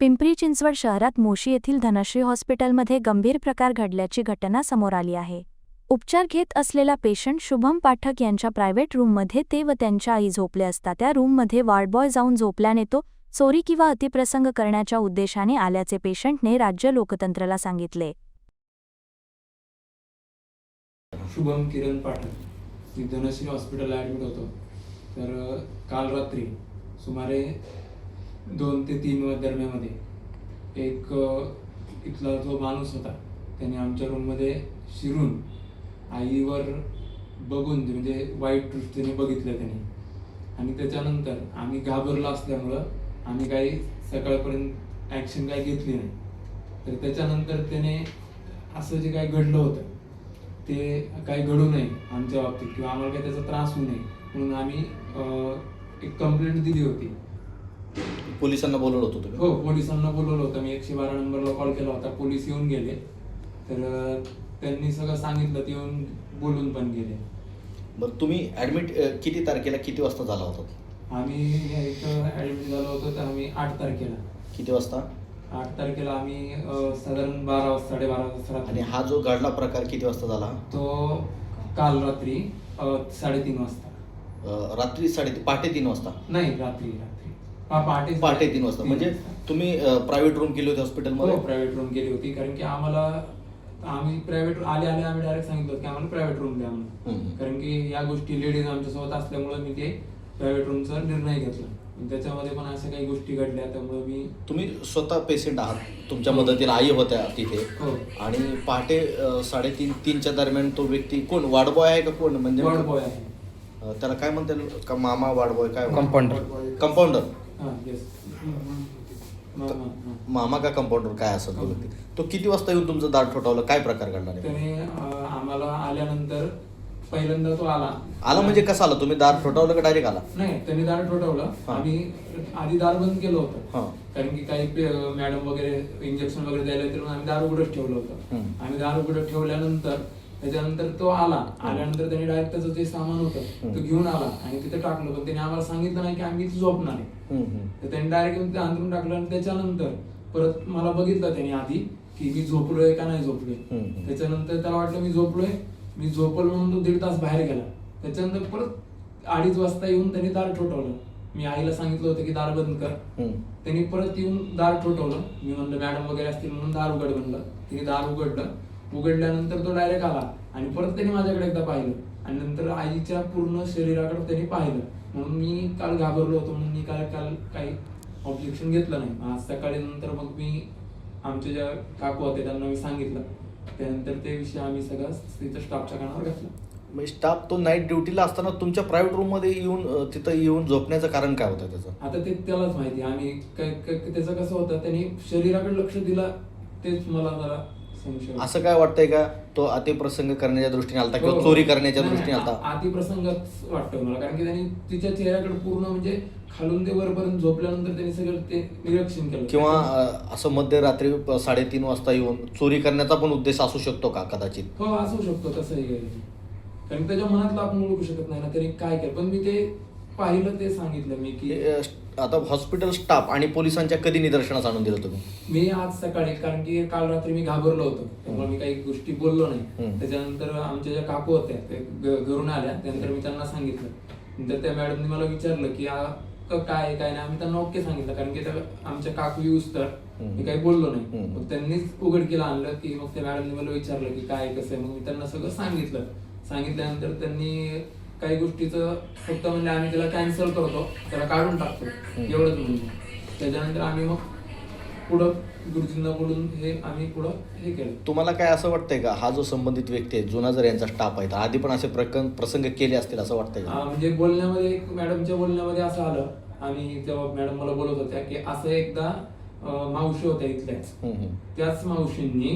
पिंपरी चिंचवड शहरात मोशी येथील धनश्री हॉस्पिटलमध्ये गंभीर प्रकार घडल्याची घटना समोर आली आहे. उपचार घेत असलेला पेशंट शुभम पाठक यांच्या प्रायव्हेट रूममध्ये ते व त्यांच्या आई झोपले असता त्या रूममध्ये वॉर्डबॉय जाऊन झोपल्याने तो चोरी किंवा अतिप्रसंग करण्याच्या उद्देशाने आल्याचे पेशंटने राज्य लोकतंत्रला सांगितले. शुभम किरण पाठक मी धनश्री हॉस्पिटलला ॲडमिट होतो. तर काल रात्री सुमारे दोन ते तीन वा दरम्यामध्ये एक इथला जो माणूस होता त्याने आमच्या रूममध्ये शिरून आईवर बघून म्हणजे वाईट दृष्टीने बघितलं त्याने. आणि त्याच्यानंतर आम्ही घाबरलो असल्यामुळं आम्ही काही सकाळपर्यंत ॲक्शन काही घेतली नाही. तर त्याच्यानंतर त्याने असं जे काही घडलं होतं ते काही घडू नये आमच्या बाबतीत किंवा आम्हाला काही त्याचा त्रास होऊ नये. म्हणून आम्ही एक कंप्लेंट दिली होती. पोलिसांना बोलवलं होतं तुम्ही? हो पोलिसांना बोलवलं होतं. मी एकशे बारा नंबरला कॉल केला होता. पोलीस येऊन गेले. तर त्यांनी सगळं सांगितलं. ते येऊन बोलून पण गेले. बरं तुम्ही ऍडमिट किती तारखेला किती वाजता झाला होता? आम्ही इथं ॲडमिट झालो होतो तर आम्ही आठ तारखेला. किती वाजता? आठ तारखेला आम्ही अं, साधारण बारा वाजता साडेबारा वाजता आणि रात्री हा जो घडला प्रकार किती वाजता झाला? तो काल रात्री अं, साडेतीन वाजता. अं, रात्री साडे पहाटे तीन वाजता? नाही रात्री. पहाटे पहाटे तीन वाजता. म्हणजे तुम्ही प्रायव्हेट रूम केली होती हॉस्पिटलमध्ये प्रायव्हेट रूम गेली होती. कारण की आम्हाला आम्ही प्रायव्हेट आले आले आम्ही डायरेक्ट सांगितलं की आम्हाला प्रायव्हेट रूम द्या म्हणून. कारण की या गोष्टी लेडीज आमच्यासोबत असल्यामुळे मी ते प्रायव्हेट रूमचा निर्णय घेतला. आणि त्याच्यामध्ये पण अशा काही गोष्टी घडल्या त्यामुळे मी तुम्ही स्वतः पेशंट आहात. तुमच्या मदतीला आई होत्या तिथे. हो. आणि पहाटे साडेतीन तीनच्या दरम्यान तो व्यक्ती कोण? वाडबॉय आहे का कोण? म्हणजे वर्ड बॉय आहे त्याला काय म्हणतात? का मामा वाडबॉय काय. कंपाऊंडर येस मामा का कंपाऊंडर काय असेल तो व्यक्ती तो किती वाजता येऊन तुमचं दार ठोठावलं? काय प्रकार घडला? त्याने आम्हाला आल्यानंतर पहिल्यांदा तो आला. आला म्हणजे कसं आला? तुम्ही दार ठोठावलं का डायरेक्ट आला? नाही त्यांनी दार ठोठवलं. आम्ही आधी दार बंद केलं. होतं. कारण की काही मॅडम वगैरे इंजेक्शन वगैरे द्यायला म्हणून आम्ही दार उघडच ठेवलं होतं. आम्ही दार उघडत ठेवल्यानंतर त्याच्यानंतर तो आला. आल्यानंतर त्याने डायरेक्ट त्याचं जे सामान होतं तो. घेऊन आला आणि तिथे टाकलं. पण त्याने आम्हाला सांगितलं नाही की आम्ही झोपणार आहे. तर त्यांनी डायरेक्ट येऊन ते अंतरून टाकलं आणि त्याच्यानंतर परत मला बघितलं त्याने आधी की मी झोपलोय का नाही झोपलोय. त्याच्यानंतर त्याला वाटलं मी झोपलोय. मी झोपल म्हणून तो दीड तास बाहेर गेला. त्याच्यानंतर परत अडीच वाजता येऊन त्यांनी दार ठोठवलं. मी आईला सांगितलं होतं की दार बंद कर. त्यांनी परत येऊन दार ठोठवलं. मी म्हणलं मॅडम वगैरे असतील म्हणून दार उघड म्हणलं. तिने दार उघडलं. उघडल्यानंतर तो डायरेक्ट आला. आणि परत त्यांनी माझ्याकडे एकदा पाहिलं. आणि नंतर आईच्या पूर्ण शरीराकडे त्यांनी पाहिलं. म्हणून मी काल घाबरलो होतो. म्हणून मी काल काल काही ऑब्जेक्शन घेतलं नाही. आज सकाळी नंतर मग मी आमच्या ज्या काकू होते त्यांना मी सांगितलं. त्यानंतर ते विषय आम्ही सगळं तिथं स्टाफच्या कानावर घातला. म्हणजे स्टाफ तो नाईट ड्युटीला असताना तुमच्या प्रायव्हेट रूममध्ये येऊन तिथं येऊन झोपण्याचं कारण काय होतं त्याचं? आता ते त्यालाच माहिती. आम्ही त्याचं कसं होतं त्यांनी शरीराकडे लक्ष दिलं तेच मला जरा. असं काय वाटतंय का? तो अतिप्रसंग करण्याच्या दृष्टीने आलता किंवा हो. चोरी करण्याच्या दृष्टीने आलता? अतिप्रसंगच वाटतं मला कारण की त्यांनी तिच्या चेहऱ्याकडे पूर्ण म्हणजे खालून ते वरपर्यंत झोपल्यानंतर त्यांनी सगळं ते निरीक्षण केलं. किंवा अं, असं मध्यरात्री प- साडेतीन वाजता येऊन चोरी करण्याचा पण उद्देश असू शकतो का कदाचित? हो असू शकतो तसंही काही. कारण त्याच्या मनातलं आपण ओळखू शकत नाही ना तरी काय केलं? पण मी ते पाहिलं ते सांगितलं मी की हे, अं, आता हॉस्पिटल स्टाफ आणि पोलिसांच्या कधी निदर्शनास आणून दिलं तुम्ही? मी आज सकाळी कारण की काल रात्री मी घाबरलो होतो. त्यामुळे मी काही गोष्टी बोललो नाही. त्याच्यानंतर आमच्या ज्या काकू होत्या ते घ- घरून आल्या. त्यानंतर मी त्यांना सांगितलं. नंतर त्या मॅडमने मला विचारलं की आ, क- काय आहे, काय नाही? आम्ही त्यांना ओके सांगितलं कारण की त्या आमच्या काकू यूज तर. हम्म. मी काही बोललो नाही. हम्म. मग त्यांनीच उघडकीला आणलं की मग त्या मॅडमने मला विचारलं की काय कसं आहे? मग मी त्यांना सगळं सांगितलं. सांगितल्यानंतर त्यांनी काही गोष्टीचं फक्त म्हणजे आम्ही त्याला कॅन्सल करतो. त्याला काढून टाकतो. एवढंच म्हणून. त्याच्यानंतर आम्ही मग पुढं गुरुजींना बोलून हे आम्ही पुढं हे केलं. तुम्हाला काय असं वाटतंय का? हा जो संबंधित व्यक्ती आहे जुना जर यांचा स्टाफ आहे तर आधी पण असे प्रकरण प्रसंग केले असतील असं वाटतंय का? म्हणजे बोलण्यामध्ये एक मॅडमच्या बोलण्यामध्ये असं आलं. आणि तेव्हा मॅडम मला बोलत होत्या की असं एकदा अं, मावशी होत्या इथल्याच. हम्म, हम्म. त्याच मावशींनी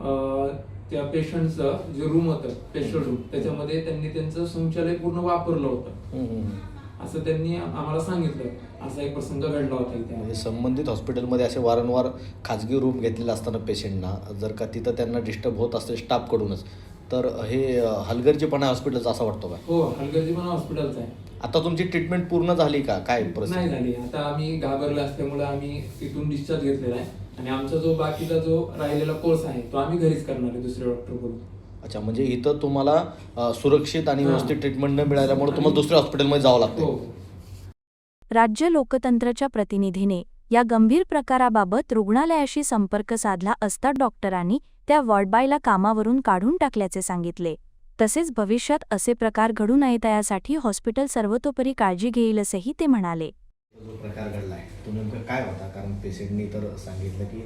अं, त्या पेशंटचं जे रूम होतं पेशंट रूम त्याच्यामध्ये त्यांनी त्यांचं शौचालय पूर्ण वापरलं होतं. असं त्यांनी आम्हाला सांगितलं. असा एक प्रसंग घडला होता म्हणजे इथे संबंधित हॉस्पिटलमध्ये असे वारंवार खाजगी रूम घेतलेले असताना पेशंटना जर का तिथं त्यांना डिस्टर्ब होत असते स्टाफकडूनच तर हे हलगर्जीपणा हॉस्पिटलचं असं वाटतो का? हो हलगर्जीपणा हॉस्पिटलचा आहे. आता तुमची ट्रीटमेंट पूर्ण झाली का? काय नाही झाली. आता आम्ही घाबरलो असल्यामुळे आम्ही तिथून डिस्चार्ज घेतलेला आहे. आणि आमचा जो बाकीचा जो राहिलेला कोर्स आहे तो आम्ही घरीच करणार आहे दुसऱ्या डॉक्टरकडून. अच्छा म्हणजे इथं तुम्हाला अ, सुरक्षित आणि हां. व्यवस्थित ट्रीटमेंट न मिळाल्यामुळे तुम्हाला दुसऱ्या हॉस्पिटलमध्ये जावं हो. लागतं राज्य लोकतंत्रच्या प्रतिनिधीने या गंभीर प्रकाराबाबत रुग्णालयाशी संपर्क साधला असता डॉक्टरांनी त्या वॉर्डबायला कामावरून काढून टाकल्याचे सांगितले. तसेच भविष्यात असे प्रकार घडू नयेत यासाठी हॉस्पिटल सर्वतोपरी काळजी घेईल असेही ते म्हणाले. जो प्रकार घडला आहे तो नेमकं काय होता? कारण पेशंटनी तर सांगितलं की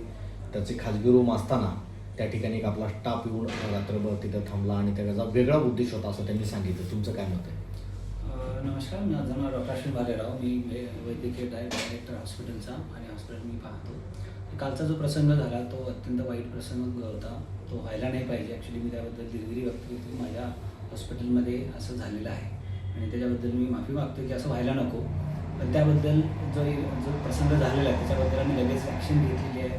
त्याचे खाजगी रूम असताना त्या ठिकाणी एक आपला स्टाफ येऊन रात्रभर तिथं थांबला आणि त्याचा वेगळा उद्देश होता असं त्यांनी सांगितलं. तुमचं काय मत आहे? नमस्कार माझं नाव डॉक्टर अश्विन भालेराव मी वैद्यकीय डायरेक्टर हॉस्पिटलचा आणि हॉस्पिटल मी पाहतो. कालचा जो प्रसंग झाला तो अत्यंत वाईट प्रसंग होता. तो व्हायला नाही पाहिजे. ॲक्च्युली मी त्याबद्दल दिलगिरी व्यक्त केली माझ्या हॉस्पिटलमध्ये असं झालेलं आहे. आणि त्याच्याबद्दल मी माफी मागतो की असं व्हायला नको. पण त्याबद्दल जो जो प्रसंग झालेला आहे त्याच्याबद्दल आम्ही लगेच ॲक्शन घेतलेली आहे.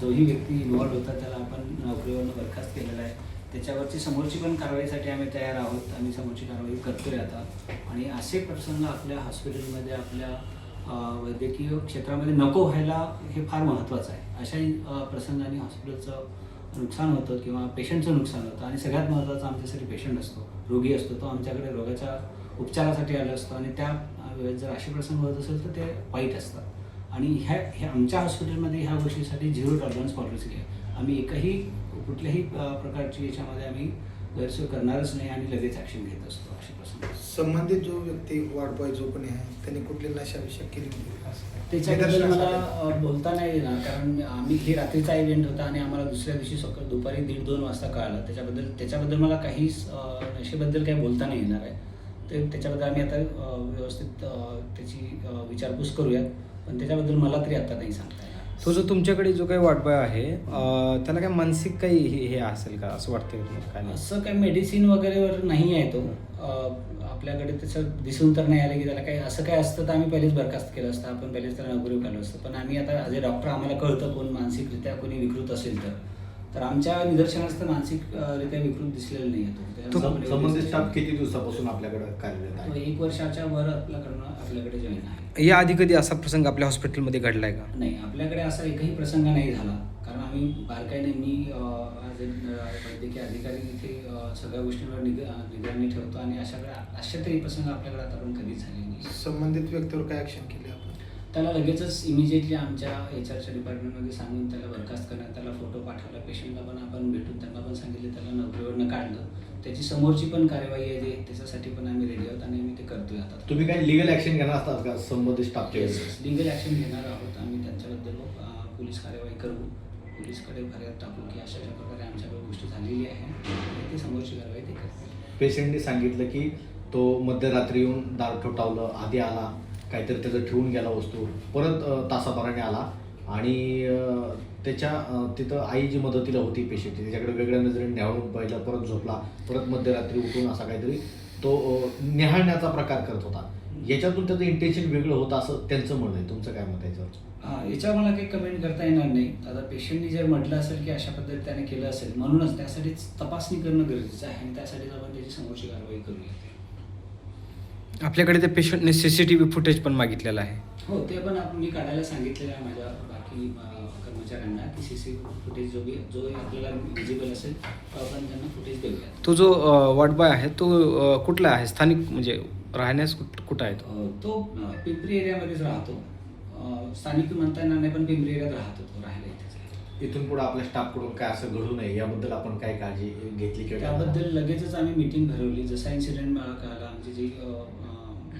जोही व्यक्ती इन्व्हॉल्ड होता त्याला आपण नोकरीवरनं बरखास्त केलेला आहे. त्याच्यावरची समोरची पण कारवाईसाठी आम्ही तयार आहोत. आम्ही समोरची कारवाई करतोय आता. आणि असे प्रसंग आपल्या हॉस्पिटलमध्ये आपल्या वैद्यकीय क्षेत्रामध्ये नको व्हायला हे फार महत्त्वाचं आहे. अशाही प्रसंगाने हॉस्पिटलचं नुकसान होतं किंवा पेशंटचं नुकसान होतं. आणि सगळ्यात महत्त्वाचा आमच्यासाठी पेशंट असतो. रोगी असतो. तो आमच्याकडे रोगाच्या उपचारासाठी आला असतो. आणि त्या अ, वेळेत जर असे प्रसंग होत असेल तर ते वाईट असतात. आणि ह्या ह्या आमच्या हॉस्पिटलमध्ये ह्या गोष्टीसाठी झिरो टॉलरन्स पॉलिसी आहे. आम्ही एकही कुठल्याही प्रकारची याच्यामध्ये आम्ही गैरसोय करणारच नाही आणि लगेच ॲक्शन घेत असतो असे प्रसंग. संबंधित जो व्यक्ती वाढपाय जो कोणी आहे त्यांनी कुठली नशाविषयक केली त्याच्याबद्दल मला बोलता नाही येणार. कारण आम्ही ही रात्रीचा इव्हेंट होता आणि आम्हाला दुसऱ्या दिवशी सकाळ दुपारी दीड दोन वाजता कळालं. त्याच्याबद्दल त्याच्याबद्दल मला काहीच नशेबद्दल काही बोलता नाही येणार आहे. ते त्याच्याबद्दल आम्ही आता व्यवस्थित त्याची विचारपूस करूयात. पण त्याच्याबद्दल मला तरी आता नाही सांगता येणार. तो जो तुमच्याकडे जो काही वाटबाय आहे त्याला काय मानसिक काही हे हे असेल का? असं वाटतं काय असं काय मेडिसिन वगैरेवर नाही आहे तो. आपल्याकडे त्याचं दिसून तर नाही आलं की त्याला काही असं काय असतं तर आम्ही पहिलेच बरखास्त केलं असतं. आपण पहिलेच त्याला नोकरी काढलं असतं. पण आम्ही आता ॲज अ डॉक्टर आम्हाला कळतं कोण मानसिकरित्या कोणी विकृत असेल तर. तर आमच्या निदर्शनास तर मानसिकरित्या विकृत दिसलेलं नाही आहे तो. सं- त्याला संबंधित स्टाफ किती दिवसापासून आपल्याकडे कार्यरत तो आहे एक वर्षाच्या वर आपल्याकडनं आपल्याकडे जॉईन आहे. या आधी कधी असा प्रसंग आपल्या हॉस्पिटलमध्ये घडलाय का? नाही आपल्याकडे असा एकही प्रसंग नाही झाला. कारण आम्ही बारकाईने मी वैद्यकीय अधिकारी इथे अ, सगळ्या गोष्टींवर निगराणी ठेवतो. आणि अशा अशा तरी प्रसंग आपल्याकडे आतापर्यंत कधीच झाले नाही. संबंधित व्यक्तीवर काय ऍक्शन केली? त्याला लगेचच इमिजिएटली आमच्या एच आरच्या डिपार्टमेंटमध्ये सांगून त्याला बरखास्त करण्यात त्याला फोटो पाठवला. पेशंटला पण आपण भेटून त्यांना पण सांगितलं त्याला नोकरीवरनं काढलं. त्याची समोरची पण कार्यवाही आहे जे त्याच्यासाठी पण आम्ही रेडी आहोत आणि आम्ही ते करतोय आता. तुम्ही काही लिगल ऍक्शन घेणार असतात का? संबंधित स्टाफच्या वेळेस लिगल ॲक्शन घेणार आहोत आम्ही. त्यांच्याबद्दल पोलीस कार्यवाही करू. पोलीसकडे फर्याद टाकू की अशा अशा प्रकारे आमच्याकडे गोष्ट झालेली आहे. ती समोरची कारवाई ते करतील. पेशंटने सांगितलं की तो मध्यरात्री येऊन दार ठोठावलं आधी आला. काहीतरी त्याचं ठेवून गेला वस्तू. परत तासाभराने आला. आणि त्याच्या तिथं आई जी मदतीला होती पेशंटची त्याच्याकडे वेगळ्या नजरेने न्यावून पहिला परत झोपला. परत मध्यरात्री उठून असा काहीतरी तो अ, निहाळण्याचा प्रकार करत होता. याच्यातून त्याचं इंटेन्शन वेगळं होतं असं त्यांचं म्हणणं आहे. तुमचं काय मत आहे याच्यावर? हां याच्यावर मला काही कमेंट करता येणार नाही. आता पेशंटनी जर म्हटलं असेल की अशा पद्धतीने त्याने केलं असेल म्हणूनच त्यासाठीच तपासणी करणं गरजेचं आहे आणि त्यासाठीच आपण त्याची समोरची कारवाई करू आपल्याकडे त्या पेशंटने C C T V footage पण मागितलेलं आहे. हो ते पण मी काढायला सांगितलेलं आहे माझ्या बाकी अ, कर्मचाऱ्यांना की सी सी फुटेज जो बी जो आपल्याला विजिबल असेल तो आपण त्यांना फुटेज देऊया. तो जो अं, वाटबाय आहे तो अं, कुठला आहे? स्थानिक म्हणजे राहण्यास कुठ कुठं आहे तो? अ, तो अ, पिंपरी एरियामध्येच राहतो. अ, स्थानिक म्हणता येणार नाही पण पिंपरी एरियात राहतो तो राहायला आहे. इथून पुढे आपल्या स्टाफकडून काय असं घडू नये याबद्दल आपण काय काळजी घेतली किंवा त्याबद्दल लगेचच आम्ही मीटिंग भरवली जसा इन्सिडेंट मला कळाला आमचे जे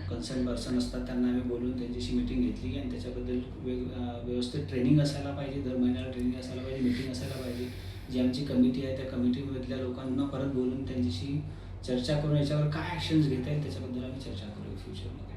कन्सर्न पर्सन असतात त्यांना आम्ही बोलून त्यांच्याशी मीटिंग घेतली आणि त्याच्याबद्दल वेग व्यवस्थित ट्रेनिंग असायला पाहिजे. दर महिन्याला ट्रेनिंग असायला पाहिजे मीटिंग असायला पाहिजे. जी आमची कमिटी आहे त्या कमिटीमधल्या लोकांना परत बोलून त्यांच्याशी चर्चा करून याच्यावर काय ॲक्शन्स घेता येईल त्याच्याबद्दल आम्ही चर्चा करू फ्युचरमध्ये